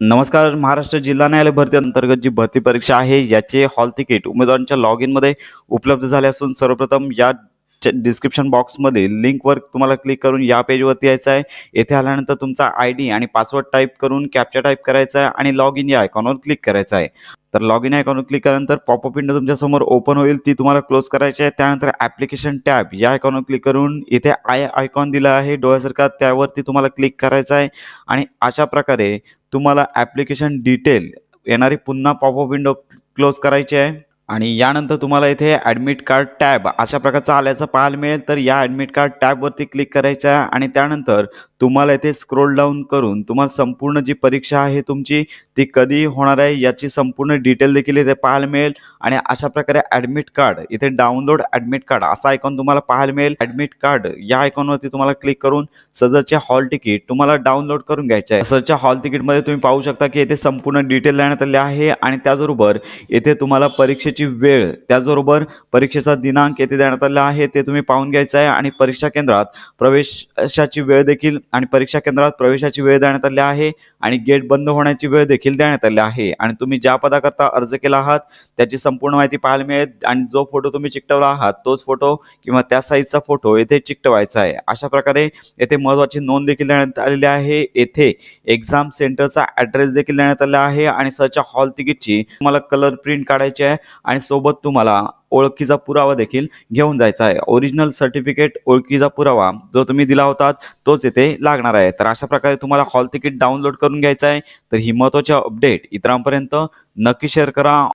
नमस्कार महाराष्ट्र जिल्हा न्यायालय भरती अंतर्गत जी भरती परीक्षा आहे याचे हॉल तिकीट उमेदवारांच्या लॉग इनमध्ये उपलब्ध झाले असून सर्वप्रथम या डिस्क्रिप्शन बॉक्समध्ये लिंकवर तुम्हाला क्लिक करून या पेजवरती यायचं आहे. येथे आल्यानंतर तुमचा आय डी आणि पासवर्ड टाईप करून कॅप्चा टाईप करायचा आहे आणि लॉग इन या आयकॉनवर क्लिक करायचं आहे. तर लॉग इन आयकॉनवर क्लिक केल्यानंतर पॉपअप विंडो तुमच्यासमोर ओपन होईल. ती तुम्हाला क्लोज करायची आहे. त्यानंतर ॲप्लिकेशन टॅब या आयकॉनवर क्लिक करून इथे आय आयकॉन दिला आहे. डोळ्यासारखा त्यावरती तुम्हाला क्लिक करायचं आहे. आणि अशा प्रकारे तुम्हाला ॲप्लिकेशन डिटेल येणारी पुन्हा पॉपअप विंडो क्लोज करायची आहे. आणि यानंतर तुम्हाला इथे ॲडमिट कार्ड टॅब अशा प्रकारचं आल्याचं पाहायला मिळेल. तर या ॲडमिट कार्ड टॅबवरती क्लिक करायचं आहे आणि त्यानंतर तुम्हाला इथे स्क्रोल डाऊन करून तुम्हाला संपूर्ण जी परीक्षा आहे तुमची ती कधी होणार आहे याची संपूर्ण डिटेल देखील इथे पाहायला मिळेल. आणि अशा प्रकारे ॲडमिट कार्ड इथे डाउनलोड ॲडमिट कार्ड असा आयकॉन तुम्हाला पाहायला मिळेल. ॲडमिट कार्ड या आयकॉनवरती तुम्हाला क्लिक करून सदरचे हॉल तिकीट तुम्हाला डाउनलोड करून घ्यायचे आहे. सदरच्या हॉल तिकीटमध्ये तुम्ही पाहू शकता की इथे संपूर्ण डिटेल देण्यात आले आहे आणि त्याचबरोबर येथे तुम्हाला परीक्षेची वेळ. त्याचबरोबर परीक्षेचा दिनांक येथे देण्यात आला आहे ते तुम्ही पाहून घ्यायचं आहे. आणि परीक्षा केंद्रात प्रवेशाची वेळ देखील आणि परीक्षा केंद्रात प्रवेशाची वेळ देण्यात आली आहे. आणि गेट बंद होण्याची वेळ देखील देण्यात आली आहे. आणि तुम्ही ज्या पदाकरता अर्ज केला आहात त्याची संपूर्ण माहिती पाहायला मिळेल. आणि जो फोटो तुम्ही चिकटवला आहात तोच फोटो किंवा त्या साईजचा फोटो येथे चिकटवायचा आहे. अशा प्रकारे येथे महत्त्वाची नोंद देखील देण्यात आलेली आहे. येथे एक्झाम सेंटरचा ॲड्रेस देखील देण्यात आला आहे. आणि सरच्या हॉल तिकीटची तुम्हाला कलर प्रिंट काढायची आहे. आणि सोबत तुम्हाला ओळखीचा पुरावा देखील घेऊन जायचा आहे. ओरिजिनल सर्टिफिकेट ओळखीचा पुरावा जो तुम्ही दिला होता तोच येथे लागणार आहे. तर अशा प्रकारे तुम्हाला हॉल तिकीट डाउनलोड करून घ्यायचं आहे. तर ही महत्त्वाची अपडेट इतरांपर्यंत. नक्की शेअर करा.